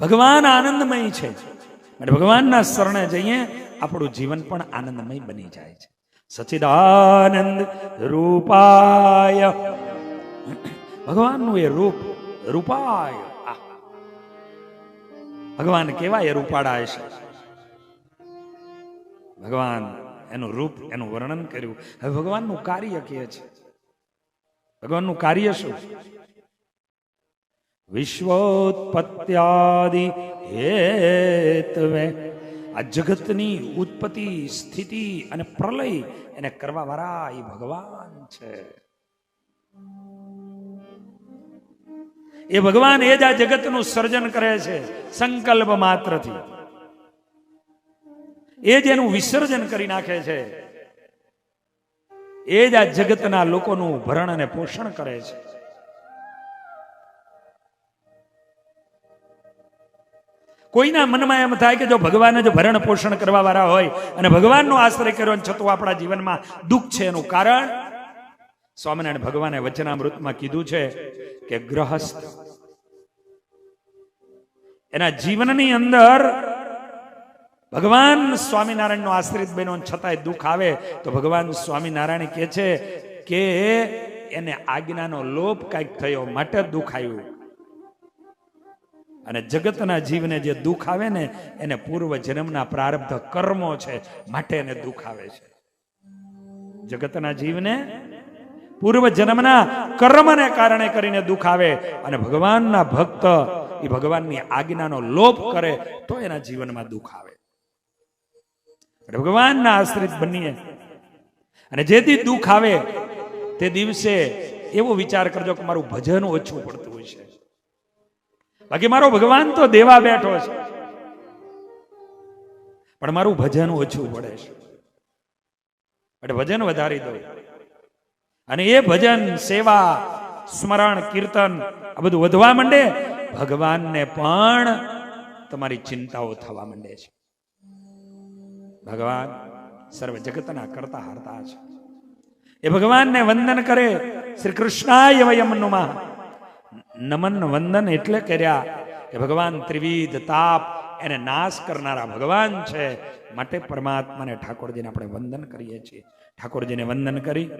ભગવાન આનંદમય છે. અને ભગવાનના શરણે જઈએ, આપણું જીવન પણ આનંદમય બની જાય છે. સચિદાનંદ રૂપાય. ભગવાનનું એ રૂપ, રૂપાય. ભગવાન કેવા એ રૂપાળા છે. ભગવાન એનું રૂપ, એનું વર્ણન કર્યું. હવે ભગવાનનું કાર્ય કે છે? ભગવાનનું કાર્ય શું? વિશ્વોત્પત્યાદિ હેતવે. આ જગતની ઉત્પત્તિ, સ્થિતિ અને પ્રલય એને કરવા વાળા એ ભગવાન છે. એ ભગવાન એ જ આ જગતનું સર્જન કરે છે, સંકલ્પ માત્રથી. એ જ એનું વિસર્જન કરી નાખે છે. એ જ આ જગતના લોકોનું ભરણ અને પોષણ કરે છે. કોઈના મનમાં એમ થાય કે જો ભગવાન જ ભરણ પોષણ કરવા વાળા હોય અને ભગવાનનો આશ્રય કર્યો છતાં આપણા જીવનમાં દુઃખ છે એનું કારણ? સ્વામિનારાયણ ભગવાને વચનામૃતમાં કીધું છે કે ગ્રહસ્થ. એના જીવનની અંદર ભગવાન સ્વામિનારાયણનો આશ્રિત બન્યો છતાંય દુઃખ આવે તો ભગવાન સ્વામિનારાયણ કહે છે કે એને આજ્ઞાનો લોપ કાંઈક થયો, માટે દુઃખ આવ્યું. અને જગતના જીવને જે દુઃખ આવે ને, એને પૂર્વ જન્મના પ્રારબ્ધ કર્મો છે, માટે એને દુઃખ આવે છે. જગતના જીવને પૂર્વ જન્મના કર્મને કારણે કરીને દુઃખ આવે અને ભગવાનના ભક્ત એ ભગવાનની આજ્ઞાનો લોપ કરે તો એના જીવનમાં દુઃખ આવે. ભગવાનના આશ્રિત બનીએ. અને જેથી દુઃખ આવે તે દિવસે એવો વિચાર કરજો કે મારું ભજન ઓછું પડતું હોય છે. બાકી મારો ભગવાન તો દેવા બેઠો છે. પણ મારું ભજન ઓછું પડે છે. એટલે ભજન વધારી દો અને એ ભજન, સેવા, સ્મરણ, કીર્તન, આ બધું વધવા માંડે, ભગવાનને પણ તમારી ચિંતાઓ થવા માંડે છે. ભગવાન સર્વ જગતના કરતા હરતા છે. એ ભગવાનને વંદન કરે. શ્રી કૃષ્ણાય વયમ નુમઃ. નમન વંદન એટલે કર્યા કે ભગવાન ત્રિવિધ તાપ એને નાશ કરનારા ભગવાન છે. માટે પરમાત્માને ઠાકોરજીને આપણે વંદન કરીએ છીએ. ઠાકોરજીને વંદન કરી.